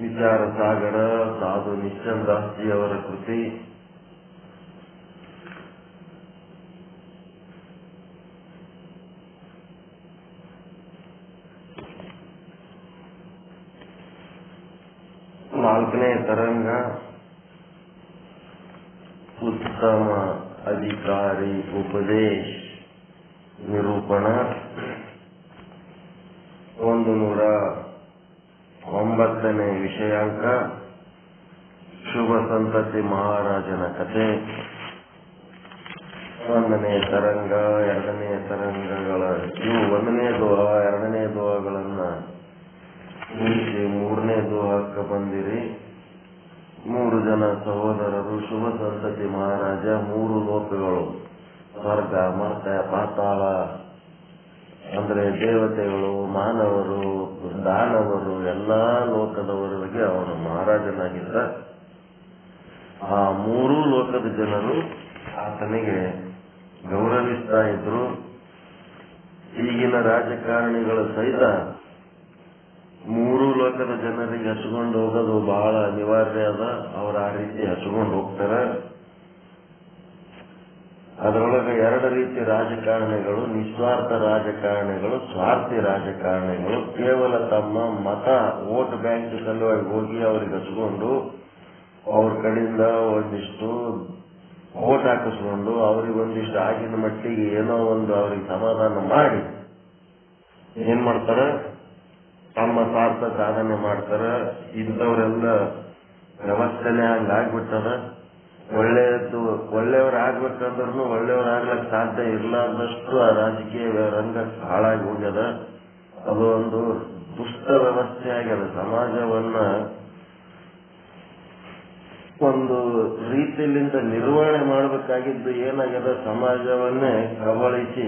ವಿಚಾರ ಸಾಗರ ಸಾಧು ನಿಶ್ಚಂದಾಸ್ಜಿಯವರ ಕೃತಿ ನಾಲ್ಕನೇ ತರಂಗ ಉತ್ತಮ ಅಧಿಕಾರಿ ಉಪದೇಶ್ ನಿರೂಪಣ ಒಂದು ನೂರ ಒಂಬತ್ತನೇ ವಿಷಯಾಂಕ ಶುಭ ಸಂತತಿ ಮಹಾರಾಜನ ಕಥೆ. ಒಂದನೇ ತರಂಗ, ಎರಡನೇ ತರಂಗಗಳ ಇವು ಒಂದನೇ ದೋಹ, ಎರಡನೇ ದೋಹಗಳನ್ನ ಮುಗಿಸಿ ಮೂರನೇ ದೋಹಕ್ಕೆ ಬಂದಿರಿ. ಮೂರು ಜನ ಸಹೋದರರು, ಶುಭ ಸಂತತಿ ಮಹಾರಾಜ, ಮೂರು ಲೋಕಗಳು, ಸ್ವರ್ಗ ಮರ್ತ ಪಾತಾಳ ಅಂದ್ರೆ ದೇವತೆಗಳು, ಮಾನವರು, ದಾನವರು, ಎಲ್ಲಾ ಲೋಕದವರಿಗೆ ಅವನು ಮಹಾರಾಜನಾಗಿದ್ದ ಆ ಮೂರೂ ಲೋಕದ ಜನರು ಆತನಿಗೆ ಗೌರವಿಸ್ತಾ ಇದ್ರು. ಈಗಿನ ರಾಜಕಾರಣಿಗಳ ಸಹಿತ ಮೂರು ಲೋಕದ ಜನರಿಗೆ ಹಚ್ಕೊಂಡು ಹೋಗೋದು ಬಹಳ ಅನಿವಾರ್ಯ ಅದ. ಅವ್ರ ಆ ರೀತಿ ಹಚ್ಕೊಂಡು ಹೋಗ್ತಾರೆ. ಅದರೊಳಗೆ ಎರಡು ರೀತಿ ರಾಜಕಾರಣಿಗಳು, ನಿಸ್ವಾರ್ಥ ರಾಜಕಾರಣಿಗಳು, ಸ್ವಾರ್ಥಿ ರಾಜಕಾರಣಿಗಳು. ಕೇವಲ ತಮ್ಮ ಮತ ವೋಟ್ ಬ್ಯಾಂಕ್ ಸಲುವಾಗಿ ಹೋಗಿ ಅವರಿಗೆ ಹಚ್ಕೊಂಡು, ಅವ್ರ ಕಡೆಯಿಂದ ಒಂದಿಷ್ಟು ವೋಟ್ ಹಾಕಿಸ್ಕೊಂಡು ಅವ್ರಿಗೆ ಒಂದಿಷ್ಟು ಆಗಿನ ಮಟ್ಟಿಗೆ ಏನೋ ಒಂದು ಅವ್ರಿಗೆ ಸಮಾಧಾನ ಮಾಡಿ ಏನ್ ಮಾಡ್ತಾರ? ತಮ್ಮ ಸ್ವಾರ್ಥ ಸಾಧನೆ ಮಾಡ್ತಾರ. ಇಂಥವ್ರೆಲ್ಲ ವ್ಯವಸ್ಥೆನೆ ಹಂಗಾಗ್ಬಿಟ್ಟದ. ಒಳ್ಳೆಯದು ಒಳ್ಳೆಯವ್ರು ಆಗ್ಬೇಕಂದ್ರೂ ಒಳ್ಳೆಯವ್ರಾಗ್ಲಕ್ ಸಾಧ್ಯ ಇರ್ಲಾರ್ದಷ್ಟು ಆ ರಾಜಕೀಯ ರಂಗ ಹಾಳಾಗಿ ಹೋಗ್ಯದ. ಅದು ಒಂದು ದುಷ್ಟ ವ್ಯವಸ್ಥೆ ಆಗ್ಯದ ಸಮಾಜವನ್ನ ಒಂದು ರೀತಿಯಿಂದ ನಿರ್ವಹಣೆ ಮಾಡಬೇಕಾಗಿದ್ದು ಏನಾಗ್ಯದ, ಸಮಾಜವನ್ನೇ ಕಬಳಿಸಿ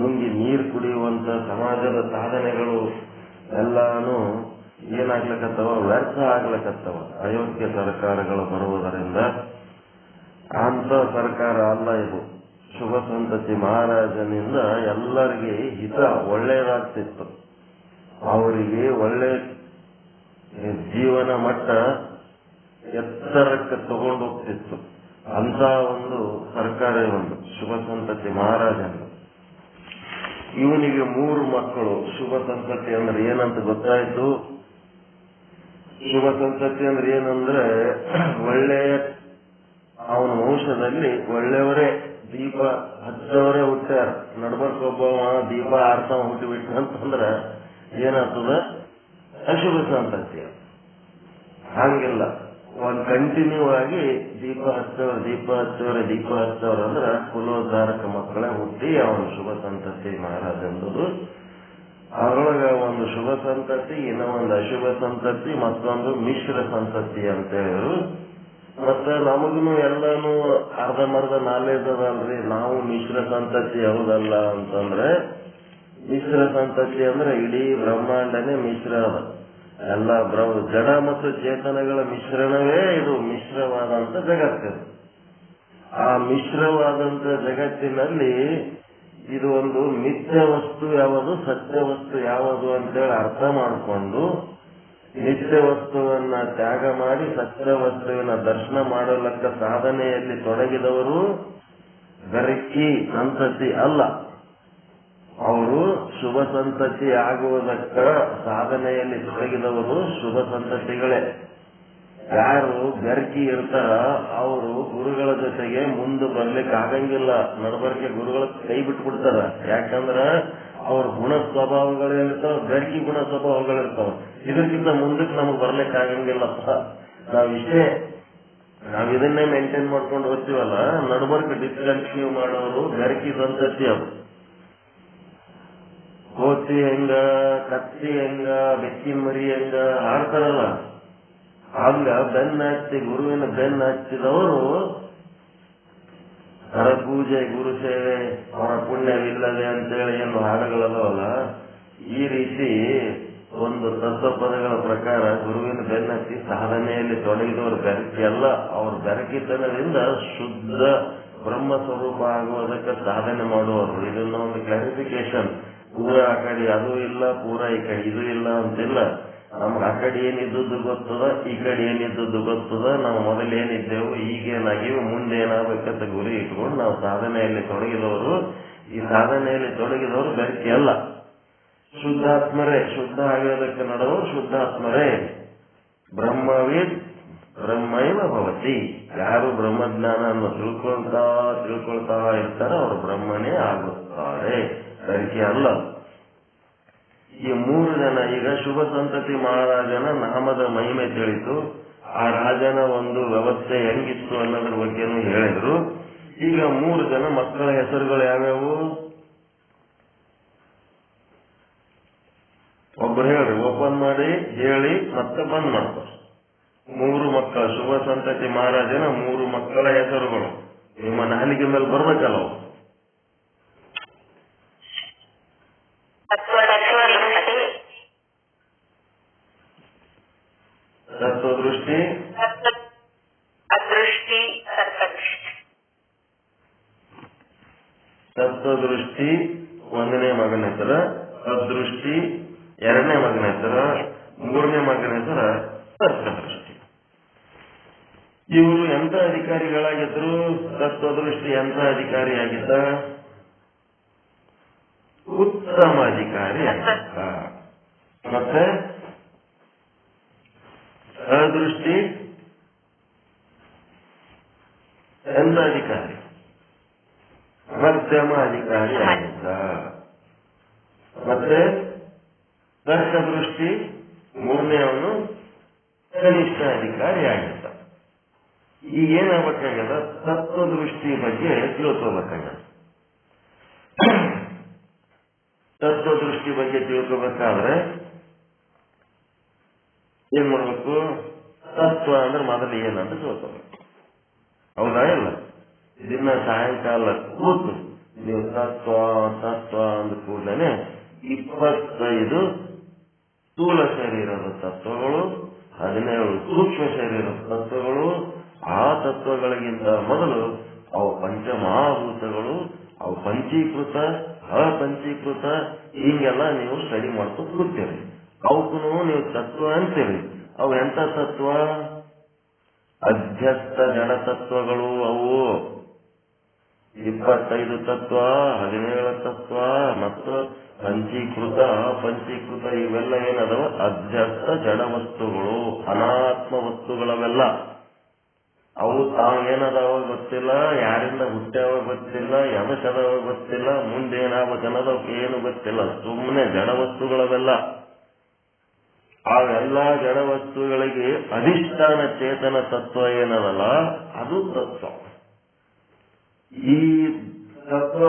ನುಂಗಿ ನೀರು ಕುಡಿಯುವಂತ ಸಮಾಜದ ಸಾಧನೆಗಳು ಎಲ್ಲಾನು ಏನಾಗ್ಲಕತ್ತವ, ವ್ಯರ್ಥ ಆಗ್ಲಕತ್ತವ ಅಯೋಗ್ಯ ಸರ್ಕಾರಗಳು ಬರುವುದರಿಂದ. ಅಂತ ಸರ್ಕಾರ ಅಲ್ಲ ಇದು. ಶುಭ ಸಂತತಿ ಮಹಾರಾಜನಿಂದ ಎಲ್ಲರಿಗೆ ಹಿತ ಒಳ್ಳೆಯದಾಗ್ತಿತ್ತು. ಅವರಿಗೆ ಒಳ್ಳೆ ಜೀವನ ಮಟ್ಟ ಎತ್ತರಕ್ಕೆ ತಗೊಂಡು ಹೋಗ್ತಿತ್ತು ಅಂತ ಒಂದು ಸರ್ಕಾರ ಒಂದು ಶುಭ ಸಂತತಿ ಮಹಾರಾಜನ ಇವನಿಗೆ ಮೂರು ಮಕ್ಕಳು. ಶುಭ ಸಂತತಿ ಅಂದ್ರೆ ಏನಂತ ಗೊತ್ತಾಯ್ತು? ಶುಭ ಸಂತತಿ ಅಂದ್ರೆ ಏನಂದ್ರೆ, ಒಳ್ಳೆಯ ಅವನ ವಂಶದಲ್ಲಿ ಒಳ್ಳೆಯವರೇ, ದೀಪ ಹಚ್ಚವರೇ ಹುಟ್ಟ್ಯಾರ. ನಡ್ಬರ್ಕೊಬ್ಬ ದೀಪ ಆರ್ತಾವ ಹುಟ್ಟಿಬಿಟ್ಟ ಅಂತಂದ್ರ ಏನಾಗ್ತದ? ಅಶುಭ ಸಂತತಿ ಹಂಗಿಲ್ಲ. ಒಂದ್ ಕಂಟಿನ್ಯೂ ಆಗಿ ದೀಪ ಹಚ್ಚವ್ರ ದೀಪ ಹಚ್ಚವ್ರ ದೀಪ ಹಚ್ಚವ್ರ ಅಂದ್ರ ಕುಲೋದ್ಧಾರಕ ಮಕ್ಕಳೇ ಹುಟ್ಟಿ ಅವನು ಶುಭ ಸಂತತಿ ಮಹಾರಾಜ ಎಂಬುದು. ಅದರೊಳಗ ಒಂದು ಶುಭ ಸಂತತಿ ಇನ್ನ ಒಂದು ಅಶುಭ ಸಂತತಿ, ಮತ್ತೊಂದು ಮಿಶ್ರ ಸಂತತಿ ಅಂತ ಹೇಳಿದ್ರು. ಮತ್ತ ನಮಗೂ ಎಲ್ಲಾನು ಅರ್ಧಮರ್ಧ ನಾಲೆಜ್ ಅಲ್ರಿ ನಾವು ಮಿಶ್ರ ಸಂತತಿ ಯಾವುದಲ್ಲ ಅಂತಂದ್ರೆ, ಮಿಶ್ರ ಸಂತತಿ ಅಂದ್ರೆ ಇಡೀ ಬ್ರಹ್ಮಾಂಡನೇ ಮಿಶ್ರ ಅದ. ಎಲ್ಲ ಬ್ರಹ್ಮ, ಜಡ ಮತ್ತು ಚೇತನಗಳ ಮಿಶ್ರಣವೇ ಇದು ಮಿಶ್ರವಾದಂತ ಜಗತ್ತು. ಆ ಮಿಶ್ರವಾದಂತ ಜಗತ್ತಿನಲ್ಲಿ ಇದು ಒಂದು ಮಿಥ್ಯ ವಸ್ತು ಯಾವುದು, ಸತ್ಯ ವಸ್ತು ಯಾವುದು ಅಂತೇಳಿ ಅರ್ಥ ಮಾಡಿಕೊಂಡು ನಿತ್ಯ ವಸ್ತುವನ್ನ ತ್ಯಾಗ ಮಾಡಿ ಸತ್ಯ ವಸ್ತುವಿನ ದರ್ಶನ ಮಾಡಲಕ್ಕ ಸಾಧನೆಯಲ್ಲಿ ತೊಡಗಿದವರು ಗರಿಕಿ ಸಂತತಿ ಅಲ್ಲ. ಅವರು ಶುಭ ಸಂತತಿ ಆಗುವುದಕ್ಕ ಸಾಧನೆಯಲ್ಲಿ ತೊಡಗಿದವರು ಶುಭ ಸಂತತಿಗಳೇ. ಯಾರು ಗರ್ಕಿ ಇರ್ತಾರ, ಅವರು ಗುರುಗಳ ಜೊತೆಗೆ ಮುಂದೆ ಬರ್ಲಿಕ್ಕೆ ಆಗಂಗಿಲ್ಲ ನಡಬರ್ಕೆ ಗುರುಗಳ ಕೈ ಬಿಟ್ಬಿಡ್ತಾರ. ಯಾಕಂದ್ರ ಅವ್ರ ಗುಣ ಸ್ವಭಾವಗಳಿರ್ತಾವ ಗರ್ಕಿ ಗುಣ ಸ್ವಭಾವಗಳಿರ್ತಾವ. ಇದಕ್ಕಿಂತ ಮುಂದಕ್ಕೆ ನಮಗ್ ಬರ್ಲಿಕ್ಕೆ ಆಗಂಗಿಲ್ಲಪ್ಪ ನಾವ್ ಇಷ್ಟೇ, ನಾವ್ ಇದನ್ನೇ ಮೇಂಟೈನ್ ಮಾಡ್ಕೊಂಡು ಹೋಗ್ತೀವಲ್ಲ ನಡಬರ್ಕ್ ಡಿಸ್ಕಂಟಿನ್ಯೂ ಮಾಡೋರು ಗರ್ಕಿ ಸಂತತಿ ಅವರು. ಕೋತಿ ಹೆಂಗ, ಕತ್ತಿ ಹೆಂಗ, ಬೆಕ್ಕಿ ಮರಿ ಹೆಂಗ ಆಡ್ತಾರಲ್ಲ, ಹಂಗ ಬೆನ್ನ ಹಚ್ಚಿ ಗುರುವಿನ ಬೆನ್ನ ಹಚ್ಚಿದವರು ಹರ ಪೂಜೆ ಗುರು ಸೇವೆ ಅವರ ಪುಣ್ಯವಿಲ್ಲದೆ ಅಂತೇಳಿ ಏನು ಹಾಡುಗಳಲ್ಲವಲ್ಲ ಈ ರೀತಿ ಒಂದು ತತ್ವಪದಗಳ ಪ್ರಕಾರ ಗುರುವಿನ ಬೆನ್ನತ್ತಿ ಸಾಧನೆಯಲ್ಲಿ ತೊಡಗಿದವರು ಬೆರಕೆ ಅಲ್ಲ, ಅವ್ರ ಬೆರಕಿತನದಿಂದ ಶುದ್ಧ ಬ್ರಹ್ಮ ಸ್ವರೂಪ ಆಗುವುದಕ್ಕೆ ಸಾಧನೆ ಮಾಡುವವರು. ಇದನ್ನ ಒಂದು ಕ್ಲಾರಿಫಿಕೇಶನ್ ಪೂರ ಆ ಕಡೆ ಅದು ಇಲ್ಲ, ಪೂರ ಈ ಕಡೆ ಇದು ಇಲ್ಲ ಅಂತಿಲ್ಲ. ನಮ್ಗೆ ಆ ಕಡೆ ಏನಿದ್ದದ್ದು ಗೊತ್ತದ, ಈ ಕಡೆ ಏನಿದ್ದದ್ದು ಗೊತ್ತದ, ನಾವು ಮೊದಲು ಏನಿದ್ದೆವು ಈಗ ಏನಾಗಿವೆ ಮುಂದೆ ಏನಾಗಬೇಕಂತ ಗುರಿ ಇಟ್ಕೊಂಡು ನಾವು ಸಾಧನೆಯಲ್ಲಿ ತೊಡಗಿದವರು. ಈ ಸಾಧನೆಯಲ್ಲಿ ತೊಡಗಿದವರು ಬೆರಕೆ ಅಲ್ಲ. ಶುದ್ಧಾತ್ಮರೇ, ಶುದ್ಧ ಆಗಿರೋದಕ್ಕೆ ನಡೆದವರು ಶುದ್ಧಾತ್ಮರೇ. ಬ್ರಹ್ಮವೇ ಬ್ರಹ್ಮೈವ ಭವತಿ. ಯಾರು ಬ್ರಹ್ಮಜ್ಞಾನವನ್ನು ತಿಳ್ಕೊಳ್ತಾ ತಿಳ್ಕೊಳ್ತಾ ಇರ್ತಾರೋ ಅವರು ಬ್ರಹ್ಮನೇ ಆಗುತ್ತಾರೆ. ಬೆರಕೆ ಅಲ್ಲ. ಈ ಮೂರು ಜನ, ಈಗ ಶುಭ ಸಂತತಿ ಮಹಾರಾಜನ ನಾಮದ ಮಹಿಮೆ ತಿಳಿತು ಆ ರಾಜನ ಒಂದು ವ್ಯವಸ್ಥೆ ಹೆಂಗಿತ್ತು ಅನ್ನೋದ್ರ ಬಗ್ಗೆನೂ ಹೇಳಿದ್ರು. ಈಗ ಮೂರು ಜನ ಮಕ್ಕಳ ಹೆಸರುಗಳು ಯಾವ್ಯಾವು? ಒಬ್ರು ಹೇಳ್ರಿ, ಓಪನ್ ಮಾಡಿ, ಹೇಳಿ, ಮತ್ತೆ ಬಂದ್ ಮಾಡ್ತಾರೆ. ಮೂರು ಮಕ್ಕಳ, ಶುಭ ಸಂತತಿ ಮಹಾರಾಜನ ಮೂರು ಮಕ್ಕಳ ಹೆಸರುಗಳು. ನಿಮ್ಮ ನಾಲಿಗೆ ಮೇಲೆ ಬರ್ಬೇಕಲ್ಲ ಅವು ತತ್ವದೃಷ್ಟಿ ತತ್ವದೃಷ್ಟಿ ಅದೃಷ್ಟಿ ಸರ್ಪದೃಷ್ಟಿ ತತ್ವದೃಷ್ಟಿ ಒಂದನೇ ಮಗನ ಹೆಸರ ಅದೃಷ್ಟಿ ಎರಡನೇ ಮಗನ ಹೆಸರ, ಮೂರನೇ ಮಗನ ಹೆಸರ, ತತ್ವದೃಷ್ಟಿ. ಇವರು ಎಂತ ಅಧಿಕಾರಿಗಳಾಗಿದ್ರು ತತ್ವದೃಷ್ಟಿ ಎಂತ ಅಧಿಕಾರಿಯಾಗಿದ್ದ ಉತ್ತಮ ಅಧಿಕಾರಿ ಮತ್ತೆ ಅದೃಷ್ಟಿ ಎಂತ ಅಧಿಕಾರಿ ಮಧ್ಯಮ ಅಧಿಕಾರಿ ಆಗಿದ್ದ. ಮತ್ತೆ ದೃಷ್ಟಿ ಮೂರನೇವನು ಕನಿಷ್ಠ ಅಧಿಕಾರಿ ಈಗ ತತ್ವ ದೃಷ್ಟಿ ಬಗ್ಗೆ ತಿಳ್ಕೋಬೇಕಾಗ್ಯದ ತತ್ವದೃಷ್ಟಿ ಬಗ್ಗೆ ತಿಳ್ಕೋಬೇಕಾದ್ರೆ ಏನ್ ಮಾಡ್ಬೇಕು? ತತ್ವ ಅಂದ್ರೆ ಮೊದಲು ಏನಂತ ತಿಳ್ಕೋಬೇಕು. ಹೌದಾ ಇಲ್ಲ? ದಿನ ಸಾಯಂಕಾಲ ಕೂತು ನೀವು ತತ್ವ ತತ್ವ ಅಂದ ಕೂಡಲೇ ಇಪ್ಪತ್ತೈದು ಸ್ಥೂಲ ಶರೀರದ ತತ್ವಗಳು, ಹದಿನೇಳು ಸೂಕ್ಷ್ಮ ಶರೀರದ ತತ್ವಗಳು, ಆ ತತ್ವಗಳಿಗಿಂತ ಮೊದಲು ಅವು ಪಂಚಮಹಾಭೂತಗಳು, ಅವು ಪಂಚೀಕೃತ, ಅಪಂಚೀಕೃತ, ಹಿಂಗೆಲ್ಲ ನೀವು ಸ್ಟಡಿ ಮಾಡ್ಕೊಂಡು ಕೂತೀರಿ ಅವಕ್ಕೂ ನೀವು ತತ್ವ ಅಂತೀರಿ. ಅವು ಎಂತ ತತ್ವ? ಅಧ್ಯಸ್ಥ ಜಡ ತತ್ವಗಳು ಅವು. ಇಪ್ಪತ್ತೈದು ತತ್ವ, ಹದಿನೇಳು ತತ್ವ, ಮತ್ತು ಪಂಚೀಕೃತ ಪಂಚೀಕೃತ ಇವೆಲ್ಲ ಏನದವ ಅಧ್ಯಸ್ಥ ಜಡ ವಸ್ತುಗಳು, ಅನಾತ್ಮ ವಸ್ತುಗಳವೆಲ್ಲ. ಅವು ತಾವು ಏನದಾವ ಗೊತ್ತಿಲ್ಲ, ಯಾರಿಂದ ಹುಟ್ಟ್ಯಾವ ಗೊತ್ತಿಲ್ಲ ಎದಕ್ಕದವ ಗೊತ್ತಿಲ್ಲ ಮುಂದೆ ಏನಾಗಬೇಕನ್ನೋದು ಏನು ಗೊತ್ತಿಲ್ಲ ಸುಮ್ಮನೆ ಜಡ ವಸ್ತುಗಳವೆಲ್ಲ. ಅವೆಲ್ಲ ಜಡ ವಸ್ತುಗಳಿಗೆ ಅಧಿಷ್ಠಾನ ಚೇತನ ತತ್ವ ಏನದಲ್ಲ, ಅದು ತತ್ವ. ಈ ತತ್ವ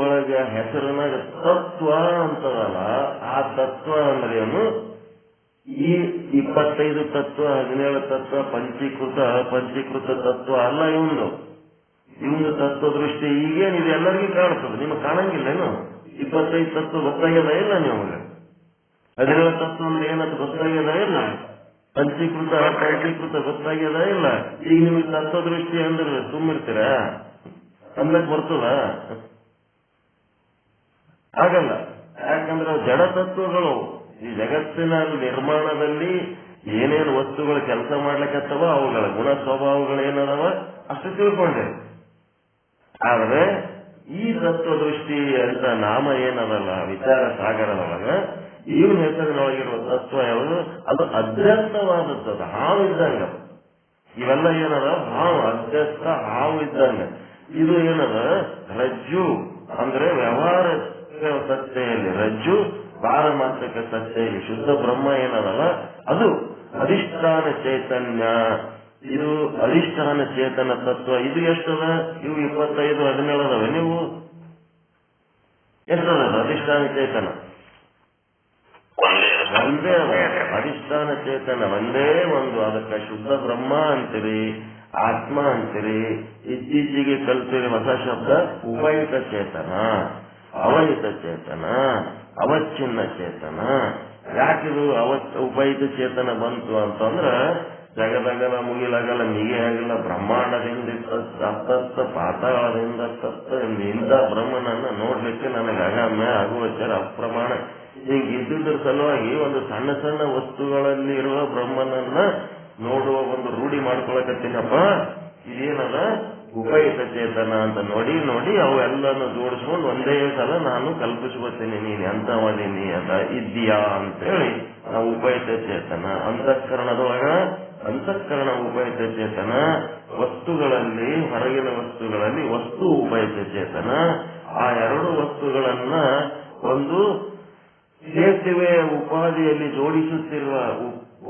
ಒಳಗ ಹೆಸರನಾಗ ತತ್ವ ಅಂತದಲ್ಲ, ಆ ತತ್ವ ಅಂದ್ರೇನು ಈ ಇಪ್ಪತ್ತೈದು ತತ್ವ, ಹದಿನೇಳು ತತ್ವ, ಪಂಚೀಕೃತ ಪಂಚೀಕೃತ ತತ್ವ ಅಲ್ಲ ಇವನು ಇವನು ತತ್ವ ದೃಷ್ಟಿ ಈಗೇನು ಇದು ಎಲ್ಲರಿಗೂ ಕಾಣ್ತದೆ ಕಾಣಂಗಿಲ್ಲ ಏನು? ಇಪ್ಪತ್ತೈದು ತತ್ವ ಗೊತ್ತಾಗ್ಯದ ಇಲ್ಲ ನಿಮಗೆ? ಹದಿನೇಳು ತತ್ವ ಅಂದ್ರೆ ಏನಂತ ಗೊತ್ತಾಗ್ಯದ ಇಲ್ಲ? ಪಂಚೀಕೃತ ಪಂಚೀಕೃತ ಗೊತ್ತಾಗ್ಯದ ಇಲ್ಲ? ಈಗ ನಿಮಗೆ ತತ್ವ ದೃಷ್ಟಿ ಅಂದ್ರೆ ಸುಮ್ಮಿರ್ತೀರಾ ಅಂದಕ್ ಬರ್ತದ? ಆಗಲ್ಲ ಯಾಕಂದ್ರೆ ಜಡ ತತ್ವಗಳು ಈ ಜಗತ್ತಿನ ನಿರ್ಮಾಣದಲ್ಲಿ ಏನೇನು ವಸ್ತುಗಳು ಕೆಲಸ ಮಾಡ್ಲಿಕ್ಕತ್ತವ ಅವುಗಳ ಗುಣ ಸ್ವಭಾವಗಳು ಏನದವ ಅಷ್ಟು ತಿಳ್ಕೊಂಡೆ. ಆದ್ರೆ ಈ ತತ್ವ ದೃಷ್ಟಿ ಅಂತ ನಾಮ ಏನದಲ್ಲ ವಿಚಾರ ಸಾಗರದೊಳಗ ಇವನ ಹೆಸರಿನೊಳಗಿರುವ ತತ್ವ ಯಾವುದು? ಅದು ಅಧ್ಯಸ್ಥವಾದದ್ದು ಅದು ಹಾವು ಇದ್ದಂಗ. ಇವೆಲ್ಲ ಏನದ? ಹಾವು ಅದ್ಯಸ್ತ ಹಾವು ಇದ್ದಂಗ. ಇದು ಏನದ? ರಜ್ಜು. ಅಂದ್ರೆ ವ್ಯವಹಾರ ಸತ್ತೆಯಲ್ಲಿ. ರಜ್ಜು ಪಾರಮಾರ್ಥಕ ಸತ್ತೆಯಲ್ಲಿ. ಶುದ್ಧ ಬ್ರಹ್ಮ ಏನದಲ್ಲ? ಅದು ಅಧಿಷ್ಠಾನ ಚೈತನ್ಯ. ಇದು ಅಧಿಷ್ಠಾನ ಚೇತನ ತತ್ವ. ಇದು ಎಷ್ಟದ? ಇವು ಇಪ್ಪತ್ತೈದು ಹದಿನೇಳು ಅದಾವೆ ನೀವು ಎಷ್ಟದ ಅಧಿಷ್ಠಾನ ಚೇತನ? ಒಂದೇ ಅಧಿಷ್ಠಾನ ಚೇತನ. ಒಂದೇ ಒಂದು. ಅದಕ್ಕೆ ಶುದ್ಧ ಬ್ರಹ್ಮ ಅಂತೀರಿ. ಆತ್ಮ ಅಂತೀರಿ, ಇತ್ತೀಚೆಗೆ ಕಲ್ತಿರಿ ಹೊಸ ಶಬ್ದ ಉಪಯುತ ಚೇತನ. ಅವಯುತ ಚೇತನ, ಅವಚ್ಛಿನ್ನ ಚೇತನ. ಯಾಕಿದು ಅವತ್ ಉಪಯುತ ಚೇತನ ಬಂತು ಅಂತಂದ್ರ ಜಗದಗಲ ಮುಗಿಲಗಲ ಮಿಗಿ ಆಗಲ್ಲ, ಬ್ರಹ್ಮಾಂಡದಿಂದ ಅತ್ತತ್ತ ಪಾತಾಳದಿಂದ ತತ್ತ ನಿಂದ ಬ್ರಹ್ಮನನ್ನ ನೋಡ್ಲಿಕ್ಕೆ ನನಗೆ ಅಗಮ್ಯ ಆಗುವಚರ ಅಪ್ರಮಾಣ. ಹಿಂಗ್ ಇದ್ದಿದ್ರ ಸಲುವಾಗಿ ಒಂದು ಸಣ್ಣ ಸಣ್ಣ ವಸ್ತುಗಳಲ್ಲಿ ಇರುವ ಬ್ರಹ್ಮನನ್ನ ನೋಡುವ ಒಂದು ರೂಢಿ ಮಾಡ್ಕೊಳಕತ್ತೀನಪ್ಪ. ಇದೇನದ? ಉಪಯುಕ್ತ ಚೇತನ ಅಂತ ನೋಡಿ ನೋಡಿ ಅವೆಲ್ಲನ್ನು ಜೋಡಿಸ್ಕೊಂಡು ಒಂದೇ ಸಲ ನಾನು ಕಲ್ಪಿಸ್ಕೊತೀನಿ ನೀನು ಎಂತವದೀನಿ ಅಂತ ಇದ್ದೀಯಾ ಅಂತೇಳಿ ನಾವು ಉಪಯುಕ್ತ ಚೇತನ. ಅಂತಃಕರಣದೊಳಗ, ಅಂತಃಕರಣ ಉಪಯುಕ್ತ ಚೇತನ, ವಸ್ತುಗಳಲ್ಲಿ, ಹೊರಗಿನ ವಸ್ತುಗಳಲ್ಲಿ ವಸ್ತು ಉಪಯುಕ್ತ ಚೇತನ. ಆ ಎರಡು ವಸ್ತುಗಳನ್ನ ಒಂದು ಸೇತುವೆ ಉಪಾಧಿಯಲ್ಲಿ ಜೋಡಿಸುತ್ತಿರುವ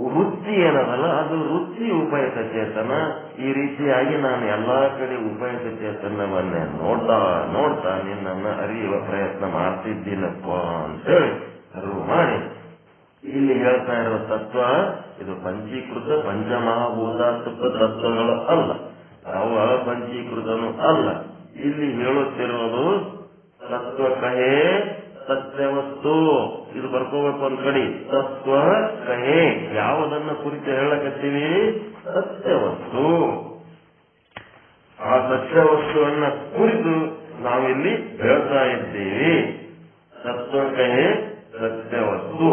ವೃತ್ತಿ ಏನದಲ್ಲ, ಅದು ವೃತ್ತಿ ಉಪಯುಕ್ತ ಚೇತನ ಈ ರೀತಿಯಾಗಿ ನಾನು ಎಲ್ಲಾ ಕಡೆ ಉಪಯುಕ್ತ ಚೇತನವನ್ನೇ ನೋಡ್ತಾ ನೋಡ್ತಾ ನಿನ್ನನ್ನು ಅರಿಯುವ ಪ್ರಯತ್ನ ಮಾಡ್ತಿದ್ದೀನಪ್ಪ ಅಂತೇಳಿ ಅರಿವು ಮಾಡಿ. ಇಲ್ಲಿ ಹೇಳ್ತಾ ಇರುವ ತತ್ವ, ಇದು ಪಂಚೀಕೃತ ಪಂಚಮಹಾಭೂತಾತ್ಮಕ ತತ್ವಗಳು ಅಲ್ಲ. ಅವ ಪಂಚೀಕೃತನು ಅಲ್ಲ. ಇಲ್ಲಿ ಹೇಳುತ್ತಿರುವುದು ತತ್ವ ಕಹೆ ಸತ್ಯವಸ್ತು ಇದು ಬರ್ಕೋಬೇಕು ಒಂದ್ ಕಡೆ. ತತ್ವ ಕಹೆ. ಯಾವುದನ್ನ ಕುರಿತು ಹೇಳಕತ್ತೀವಿ? ಸತ್ಯವಸ್ತು ಆ ಸತ್ಯವಸ್ತುವನ್ನ ಕುರಿತು ನಾವಿಲ್ಲಿ ಹೇಳ್ತಾ ಇದ್ದೀವಿ. ತತ್ವ ಕಹೆ ಸತ್ಯವಸ್ತು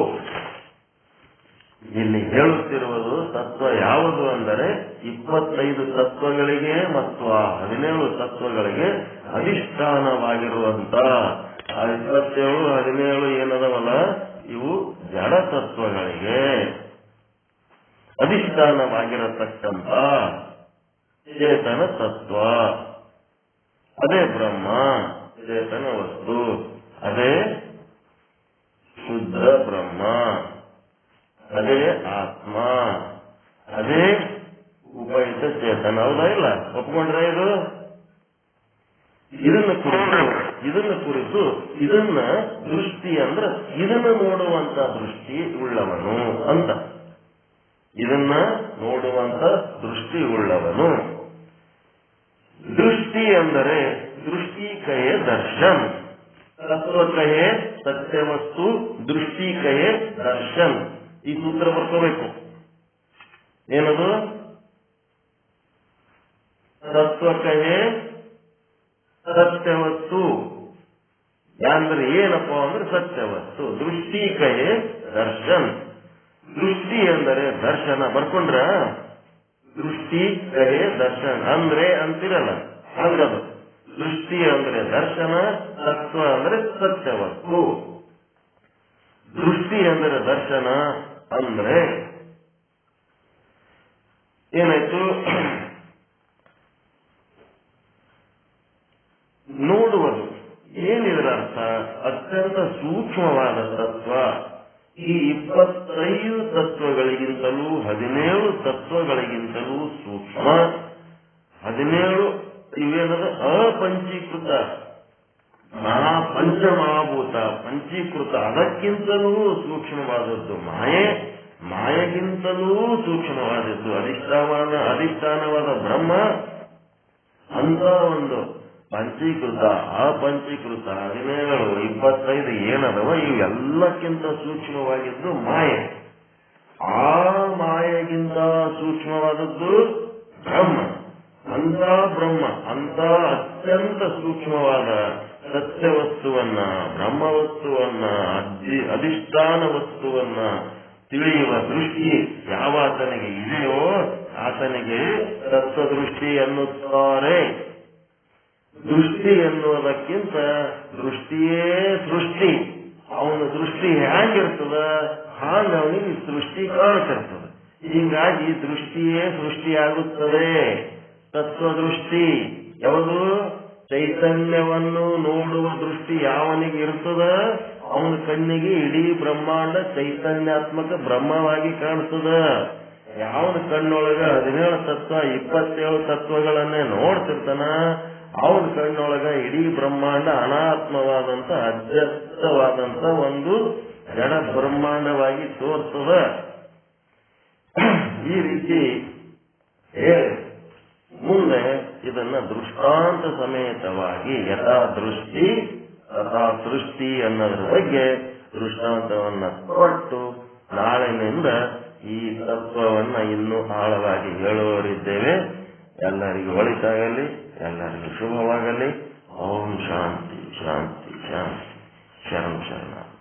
ಇಲ್ಲಿ ಹೇಳುತ್ತಿರುವುದು ತತ್ವ ಯಾವುದು ಅಂದರೆ ಇಪ್ಪತ್ತೈದು ತತ್ವಗಳಿಗೆ ಮತ್ತು ಆ ಹದಿನೇಳು ತತ್ವಗಳಿಗೆ ಅಧಿಷ್ಠಾನವಾಗಿರುವಂತ ಆ ಹದಿನೇಳು ಏನದವಲ್ಲ? ಇವು ಜಡ ತತ್ವಗಳಿಗೆ ಅಧಿಷ್ಠಾನವಾಗಿರತಕ್ಕಂತ ಚೇತನ ತತ್ವ. ಅದೇ ಬ್ರಹ್ಮ ಚೇತನ ವಸ್ತು. ಅದೇ ಶುದ್ಧ ಬ್ರಹ್ಮ. ಅದೇ ಆತ್ಮ. ಅದೇ ಉಪಯುಕ್ತ ಚೇತನ. ಹೌದಾ ಇಲ್ಲ? ಒಪ್ಕೊಂಡ್ರೆ ಇದು? ಇದನ್ನ ಕುರಿತು ಇದನ್ನ ಕುರಿತು, ಇದನ್ನ ದೃಷ್ಟಿ ಅಂದ್ರೆ ಇದನ್ನ ನೋಡುವಂತ ದೃಷ್ಟಿ ಉಳ್ಳವನು ಅಂತ. ಇದನ್ನ ನೋಡುವಂತ ದೃಷ್ಟಿ ಉಳ್ಳವನು. ದೃಷ್ಟಿ ಅಂದರೆ ದೃಷ್ಟಿ ಕಹೆ ದರ್ಶನ್. ತತ್ವ ಕಹೆ ಸತ್ಯವಸ್ತು ದೃಷ್ಟಿ ಕಹೆ ದರ್ಶನ್. ಈ ಸೂತ್ರ ಬರ್ಕೋಬೇಕು. ಏನದು? ತತ್ವ ಕಹೆ ಸತ್ಯವಸ್ತು ಅಂದ್ರೆ ಏನಪ್ಪ ಅಂದ್ರೆ ಸತ್ಯವತ್ತು. ದೃಷ್ಟಿ ಕಹೆ ದರ್ಶನ್. ದೃಷ್ಟಿ ಅಂದರೆ ದರ್ಶನ. ಬರ್ಕೊಂಡ್ರ? ದೃಷ್ಟಿ ಕಹೆ ದರ್ಶನ್. ಅಂದ್ರೆ ಅಂತಿರಲ್ಲ. ಹಂಗದು. ದೃಷ್ಟಿ ಅಂದ್ರೆ ದರ್ಶನ, ತತ್ವ ಅಂದ್ರೆ ಸತ್ಯವತ್ತು. ದೃಷ್ಟಿ ಅಂದ್ರೆ ದರ್ಶನ ಅಂದ್ರೆ ಏನಾಯ್ತು? ನೋಡುವುದು. ಏನಿದರ ಅರ್ಥ? ಅತ್ಯಂತ ಸೂಕ್ಷ್ಮವಾದ ತತ್ವ. ಈ ಇಪ್ಪತ್ತೈದು ತತ್ವಗಳಿಗಿಂತಲೂ, ಹದಿನೇಳು ತತ್ವಗಳಿಗಿಂತಲೂ ಸೂಕ್ಷ್ಮ. ಹದಿನೇಳು ಇವೇನದ ಅಪಂಚೀಕೃತ. ಮಹಾಪಂಚಮಹಾಭೂತ, ಪಂಚೀಕೃತ. ಅದಕ್ಕಿಂತಲೂ ಸೂಕ್ಷ್ಮವಾದದ್ದು ಮಾಯೆ, ಮಾಯೆಗಿಂತಲೂ ಸೂಕ್ಷ್ಮವಾದದ್ದು ಅಧಿಷ್ಠಾನ ಅಧಿಷ್ಠಾನವಾದ ಬ್ರಹ್ಮ. ಅಂತ ಒಂದು ಪಂಚೀಕೃತ, ಅಪಂಚೀಕೃತ, ಹದಿನೇಳು, ಇಪ್ಪತ್ತೈದು, ಏನದವ, ಇವೆಲ್ಲಕ್ಕಿಂತ ಸೂಕ್ಷ್ಮವಾಗಿದ್ದು ಮಾಯೆ. ಆ ಮಾಯೆಗಿಂತ ಸೂಕ್ಷ್ಮವಾದದ್ದು ಬ್ರಹ್ಮ. ಅಂತ ಬ್ರಹ್ಮ ಅಂತ ಅತ್ಯಂತ ಸೂಕ್ಷ್ಮವಾದ ಸತ್ಯ ವಸ್ತುವನ್ನ ಬ್ರಹ್ಮ ವಸ್ತುವನ್ನ ಅಧಿ ಅಧಿಷ್ಠಾನ ವಸ್ತುವನ್ನ ತಿಳಿಯುವ ದೃಷ್ಟಿ ಯಾವ ಆತನಿಗೆ ಇದೆಯೋ ಆತನಿಗೆ ತತ್ವ ದೃಷ್ಟಿ ಎನ್ನುತ್ತಾರೆ. ದೃಷ್ಟಿ ಎನ್ನುವುದಕ್ಕಿಂತ ದೃಷ್ಟಿಯೇ ಸೃಷ್ಟಿ. ಅವನ ದೃಷ್ಟಿ ಹೇಗಿರ್ತದ? ಹಾಗೆ ಅವನಿಗೆ ಸೃಷ್ಟಿ ಕಾಣ್ತಿರ್ತದೆ ಹೀಗಾಗಿ ದೃಷ್ಟಿಯೇ ಸೃಷ್ಟಿಯಾಗುತ್ತದೆ. ತತ್ವದೃಷ್ಟಿ. ಯಾವುದು? ಚೈತನ್ಯವನ್ನು ನೋಡುವ ದೃಷ್ಟಿ ಯಾವನಿಗೆ ಇರ್ತದ? ಅವನ ಕಣ್ಣಿಗೆ ಇಡೀ ಬ್ರಹ್ಮಾಂಡ ಚೈತನ್ಯಾತ್ಮಕ ಬ್ರಹ್ಮವಾಗಿ ಕಾಣ್ತದ ಯಾವನ ಕಣ್ಣೊಳಗ ಹದಿನೇಳು ತತ್ವ, ಇಪ್ಪತ್ತೇಳು ತತ್ವಗಳನ್ನೇ ನೋಡ್ತಿರ್ತಾನ? ಅವನ ಕಣ್ಣೊಳಗ ಇಡೀ ಬ್ರಹ್ಮಾಂಡ ಅನಾತ್ಮವಾದಂತ ಅಧ್ಯಸ್ತವಾದಂತ ಒಂದು ಜಡ ಬ್ರಹ್ಮಾಂಡವಾಗಿ ತೋರ್ತದ. ಈ ರೀತಿ ಮುಂದೆ ಇದನ್ನ ದೃಷ್ಟಾಂತ ಸಮೇತವಾಗಿ ಯಥಾ ದೃಷ್ಟಿ ತಥಾ ಸೃಷ್ಟಿ ಅನ್ನೋದ್ರ ಬಗ್ಗೆ ದೃಷ್ಟಾಂತವನ್ನ ಕೊಟ್ಟು ನಾಳಿನಿಂದ ಈ ತತ್ವವನ್ನ ಇನ್ನೂ ಆಳವಾಗಿ ಹೇಳುವವರಿದ್ದೇವೆ ಎಲ್ಲರಿಗೂ ಒಳಿತಾಗಲಿ ಎಲ್ಲರಿಗೂ ಶುಭವಾಗಲಿ. ಓಂ ಶಾಂತಿ ಶಾಂತಿ ಶಾಂತಿ. ಶರಣ ಶರಣ.